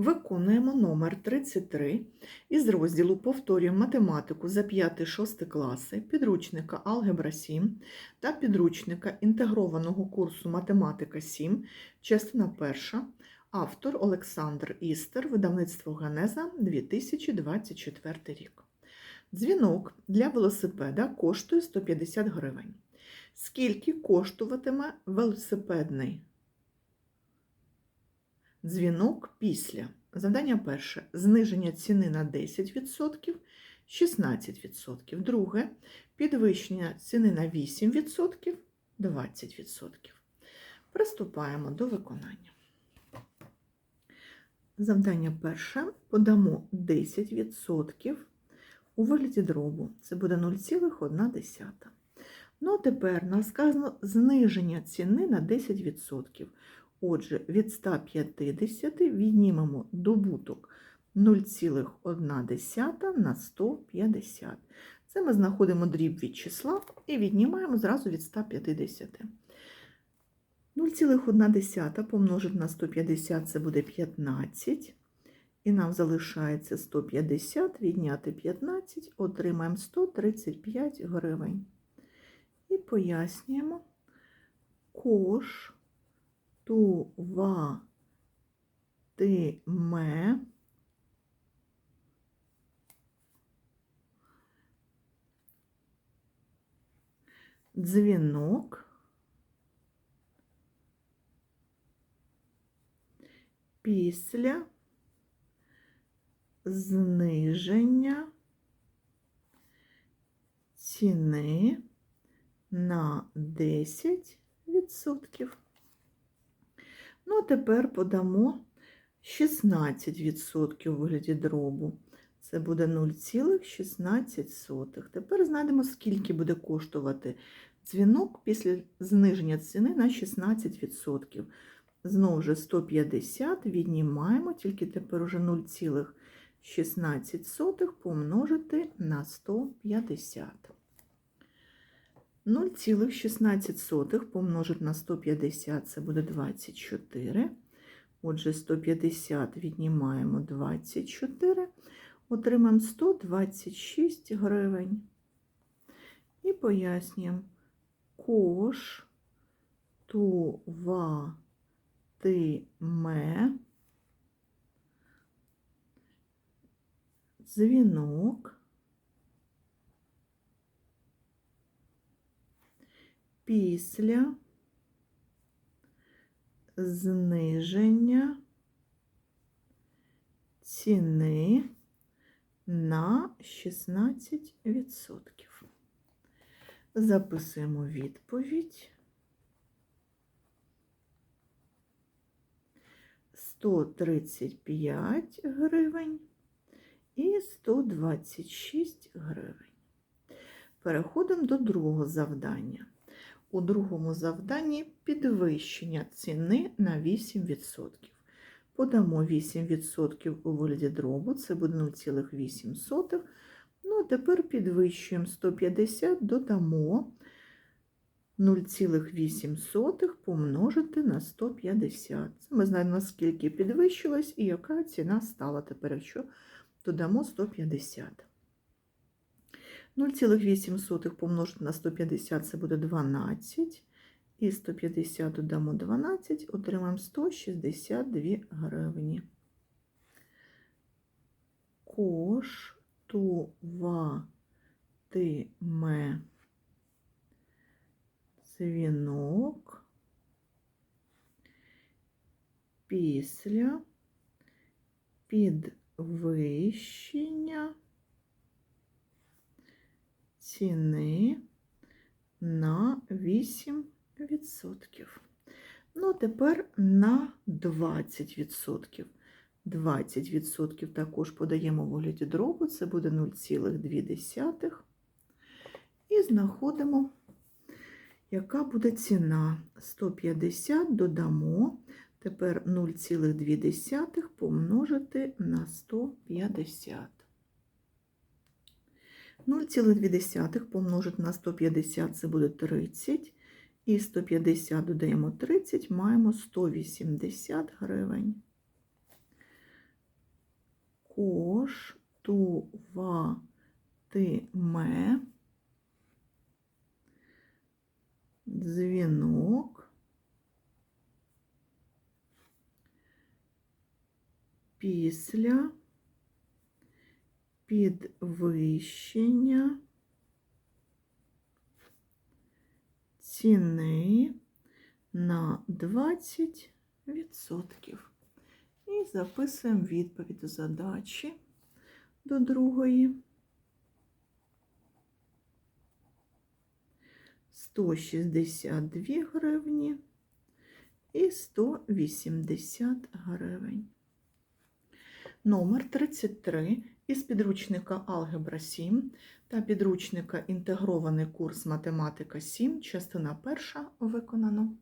Виконуємо номер 33 із розділу Повторюємо математику за 5-6 класи підручника Алгебра 7 та підручника інтегрованого курсу Математика 7, частина 1, автор Олександр Істер, видавництво Генеза 2024 рік. Дзвінок для велосипеда коштує 150 гривень. Скільки коштуватиме велосипедний Дзвінок після. Завдання перше. Зниження ціни на 10%, 16%. Друге. Підвищення ціни на 8%, 20%. Приступаємо до виконання. Завдання перше. Подамо 10% у вигляді дробу. Це буде 0,1. Ну, а тепер нас сказано зниження ціни на 10%. Отже, від 150 віднімемо добуток 0,1 на 150. Це ми знаходимо дріб від числа і віднімаємо зразу від 150. 0,1 помножити на 150 це буде 15. І нам залишається 150, відняти 15, отримаємо 135 гривень. І пояснюємо кош туватиме дзвінок після зниження ціни на 10%. Ну, а тепер подамо 16% у вигляді дробу. Це буде 0,16. Тепер знайдемо, скільки буде коштувати дзвінок після зниження ціни на 16%. Знову ж 150 віднімаємо, тільки тепер уже 0,16 помножити на 150. 0,16 помножити на 150 це буде 24. Отже, 150 віднімаємо 24, отримаємо 126 гривень. І пояснюємо, коштуватиме дзвінок після зниження ціни на 16%. Записуємо відповідь. 135 гривень і 126 гривень. Переходимо до другого завдання. У другому завданні підвищення ціни на 8%. Подамо 8% у вигляді дробу, це буде 0,8. Ну, а тепер підвищуємо 150, додамо 0,8 помножити на 150. Це ми знаємо, наскільки підвищилось і яка ціна стала тепер, якщо додамо 150. 0,8 помножити на 150 це буде 12. І 150 додамо 12, отримаємо 162 гривні. Коштуватиме дзвінок після підвищення ціни на 8%. Ну, тепер на 20%. 20% також подаємо в вигляді дробу, це буде 0,2. І знаходимо, яка буде ціна. 150 додамо, тепер 0,2 помножити на 150. 0,2 помножити на 150 це буде 30. І 150 додаємо 30, маємо 180 гривень. коштуватиме дзвінок після підвищення ціни на 20%. І записуємо відповідь до задачі до другої. 162 гривні і 180 гривень. Номер 33 із підручника Алгебра 7 та підручника Інтегрований курс Математика 7, частина 1 виконано.